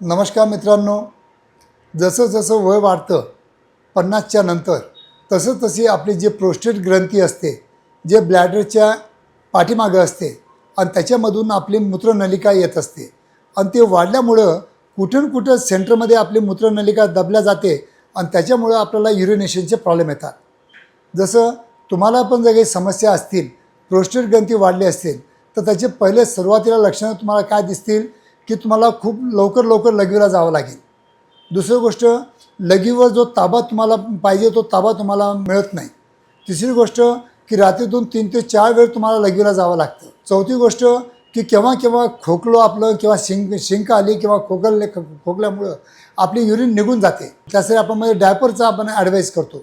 नमस्कार मित्रांनो जसं जसं वय वाढतं पन्नासच्या नंतर तसं तशी आपली जी प्रोस्टेट ग्रंथी असते जे ब्लॅडरच्या पाठीमागं असते आणि त्याच्यामधून आपली मूत्रनलिका येत असते. आणि ते वाढल्यामुळं कुठून कुठं सेंटरमध्ये आपली मूत्रनलिका दबल्या जाते आणि त्याच्यामुळं आपल्याला युरिनेशनचे प्रॉब्लेम येतात. जसं तुम्हाला पण जर काही समस्या असतील प्रोस्टेट ग्रंथी वाढली असतील तर त्याचे पहिले सुरुवातीला लक्षणं तुम्हाला काय दिसतील? की तुम्हाला खूप लवकर लवकर लगीला जावं लागेल. दुसरी गोष्ट लगीवर जो ताबा तुम्हाला पाहिजे तो ताबा तुम्हाला मिळत नाही. तिसरी गोष्ट की रात्रीतून तीन ते चार वेळ तुम्हाला लगीला जावं लागतं. चौथी गोष्ट की केव्हा केव्हा खोकलो आपलं किंवा शिंक शिंक आली किंवा खोकलले खोकल्यामुळं आपली युरिन निघून जाते. त्यासाठी आपण म्हणजे डायपरचा आपण ॲडवाईस करतो.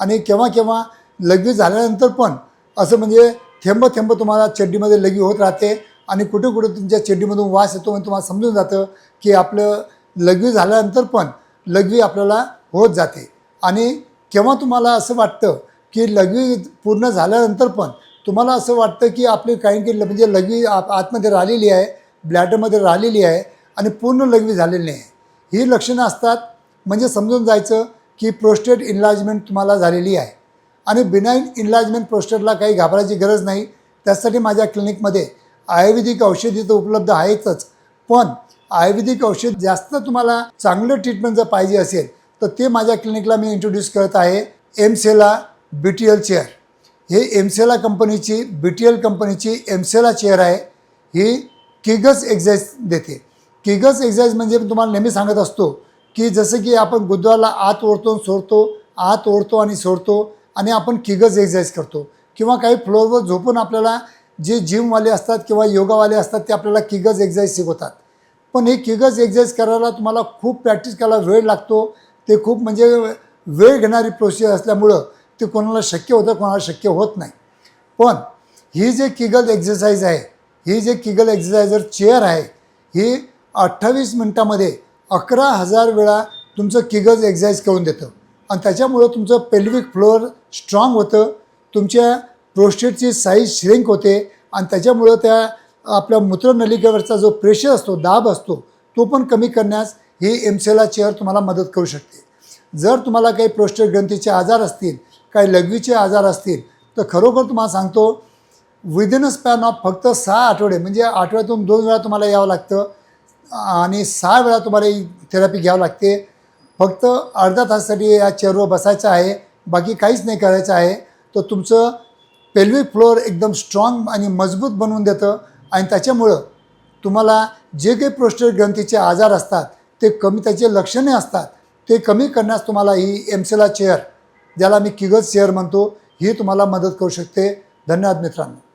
आणि केव्हा केव्हा लघवी झाल्यानंतर पण असं म्हणजे थेंब थेंब तुम्हाला चड्डीमध्ये लगी होत राहते. आणि कुठे कुठे तुमच्या चड्डीमधून वास येतो आणि तुम्हाला समजून जातं की आपलं लघवी झाल्यानंतर पण लघवी आपल्याला होत जाते. आणि केव्हा तुम्हाला असं वाटतं की लघवी पूर्ण झाल्यानंतर पण तुम्हाला असं वाटतं की आपली काही काही म्हणजे लघवी आत आतमध्ये राहिलेली आहे ब्लॅडरमध्ये राहिलेली आहे आणि पूर्ण लघवी झालेली नाही आहे. ही लक्षणं असतात म्हणजे समजून जायचं की प्रोस्टेट इन्लार्जमेंट तुम्हाला झालेली आहे. आणि बिनाईन इन्लार्जमेंट प्रोस्टेटला काही घाबरायची गरज नाही. त्यासाठी माझ्या क्लिनिकमध्ये आयुर्वेदिक औषधी तर उपलब्ध आहेतच. पण आयुर्वेदिक औषध जास्त तुम्हाला चांगलं ट्रीटमेंट जर पाहिजे असेल तर ते माझ्या क्लिनिकला मी इंट्रोड्यूस करत आहे. Emsella B T L chair हे एमसेला कंपनीची बी टी एल कंपनीची एमसेला चेअर आहे. ही किगस एक्झाईज देते. किगस एक्झाईज म्हणजे मी तुम्हाला नेहमी सांगत असतो की जसं की आपण गुद्वाला आत ओढतो आणि सोडतो आत ओढतो आणि सोडतो आणि आपण किगस एक्झाईज करतो. किंवा काही फ्लोअरवर झोपून आपल्याला जे जिमवाले असतात किंवा योगावाले असतात ते आपल्याला किगज एक्झाईज शिकवतात. पण हे किगज एक्झाईज करायला तुम्हाला खूप प्रॅक्टिस करायला वेळ लागतो. ते खूप म्हणजे वेळ घेणारी प्रोसेस असल्यामुळं ते कोणाला शक्य होतं कोणाला शक्य होत नाही. पण ही जे किगल एक्झरसाईज आहे ही जे किगल एक्झरसायझर चेअर आहे ही अठ्ठावीस मिनटामध्ये अकरा हजार वेळा तुमचं किगज एक्झरसाईज करून देतं. आणि त्याच्यामुळं तुमचं पेल्विक फ्लोअर स्ट्रॉंग होतं. तुमच्या प्रोस्टेटची साईज श्रिंक होते आणि त्याच्यामुळं त्या आपल्या मूत्रनलिकेवरचा जो प्रेशर असतो दाब असतो तो पण कमी करण्यास ही एमसेला चेअर तुम्हाला मदत करू शकते. जर तुम्हाला काही प्रोस्टेट ग्रंथीचे आजार असतील काही लघवीचे आजार असतील तर खरोखर तुम्हाला सांगतो विदिन अ स्पॅन ऑफ फक्त सहा आठवडे म्हणजे आठवड्यातून दोन वेळा तुम्हाला यावं लागतं आणि सहा वेळा तुम्हाला ही थेरपी घ्यावं लागते. फक्त अर्धा तासासाठी या चेअरवर बसायचं आहे बाकी काहीच नाही करायचं आहे तर तुमचं पेल्विक फ्लोअर एकदम स्ट्रॉंग आणि मजबूत बनवून देतं. आणि त्याच्यामुळं तुम्हाला जे काही प्रोस्टेट ग्रंथीचे आजार असतात ते कमी त्याचे लक्षणे असतात. ते कमी करण्यास तुम्हाला ही एमसेला चेअर ज्याला मी किगज चेअर म्हणतो ही तुम्हाला मदत करू शकते. धन्यवाद मित्रांनो.